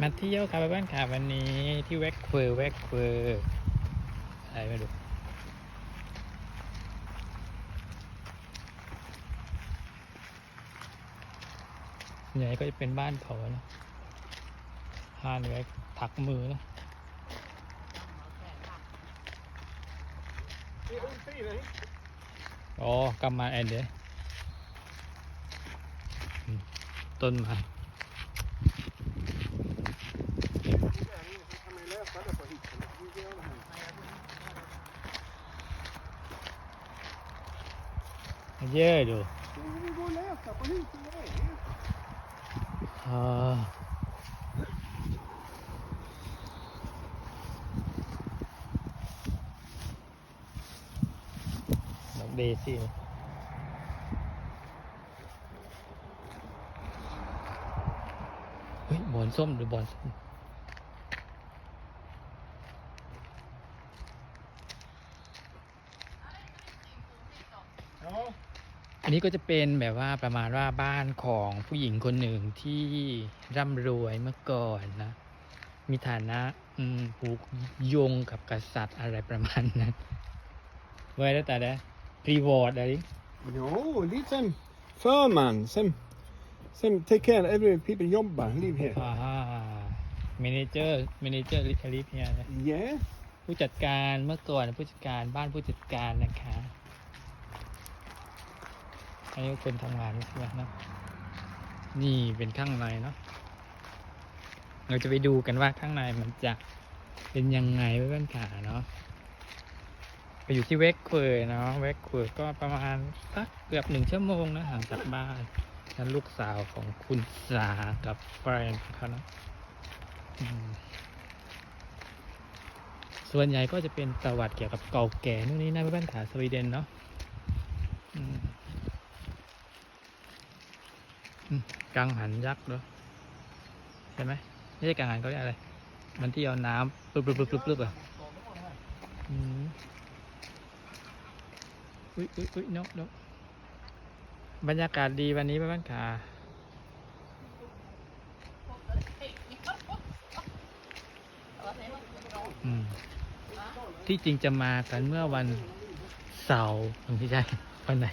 มาเที่ยวครับ้านค่ะวันนี้ที่แวกเควอร์แวกเควอร์อะไรไม่รู้ใหญ่ก็จะเป็นบ้านเขาเนาะทานไว้ถักมือนะอ๋อกลับมาแอนเดย ต้นไม้เยอะดูอ่าดอกเดซี่ ฮ้ยบอนส้มหรือบอนส้มอันนี้ก็จะเป็นแบบว่าประมาณว่าบ้านของผู้หญิงคนหนึ่งที่ร่ำรวยเมื่อก่อนนะ มีฐานะอืมผูกโยงกับกษัตริย์อะไรประมาณนั้นไว้แล้วแต่ได้รีวอร์ดอะไร No, liten förman. Sen, sen take care every people jobbar, live here. อ่าเมนเจอร์เมนเจอร์ลิลิฟเนี่ยนะ Yeah. ผู้จัดการเมื่อก่อนผู้จัดการบ้านผู้จัดการนะคะอันนี้ก็คนทำงานใช่ไหมเนาะนี่เป็นข้างในเนาะเราจะไปดูกันว่าข้างในมันจะเป็นยังไงเพื่อนขาเนาะไปอยู่ที่เวกเควอร์เนาะเวกเควอร์ก็ประมาณสักเกือบหนึ่งชั่วโมงนะห่างจากบ้าน นั่นลูกสาวของคุณสากับแฟนเขาเนาะส่วนใหญ่ก็จะเป็นประวัติเกี่ยวกับเก่าแก่นู่นนี่นั่นบ้านขาสวีเดนเนาะกังหันยักษ์ด้วยใช่ไหมไม่ใช่กังหันเขาเรียกอะไร มันที่เอาน้ำปึบปึบปึบปึบปึบอะอุ้ยอุ้ยอุ้ยนกนก บรรยากาศดีวันนี้บ้านขาอืมที่จริงจะมากันเมื่อวันเสาร์ไม่ใช่วันไหน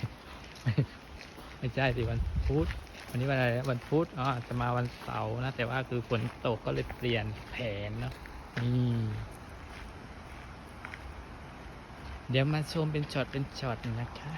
ไม่ใช่สิวันพุธวันนี้วันอะไรวันพุธอ๋อจะมาวันเสาร์นะ แต่ว่าคือฝนตกก็เลยเปลี่ยนแผนเนาะนี่เดี๋ยวมาชมเป็นช็อตเป็นช็อตนะคะ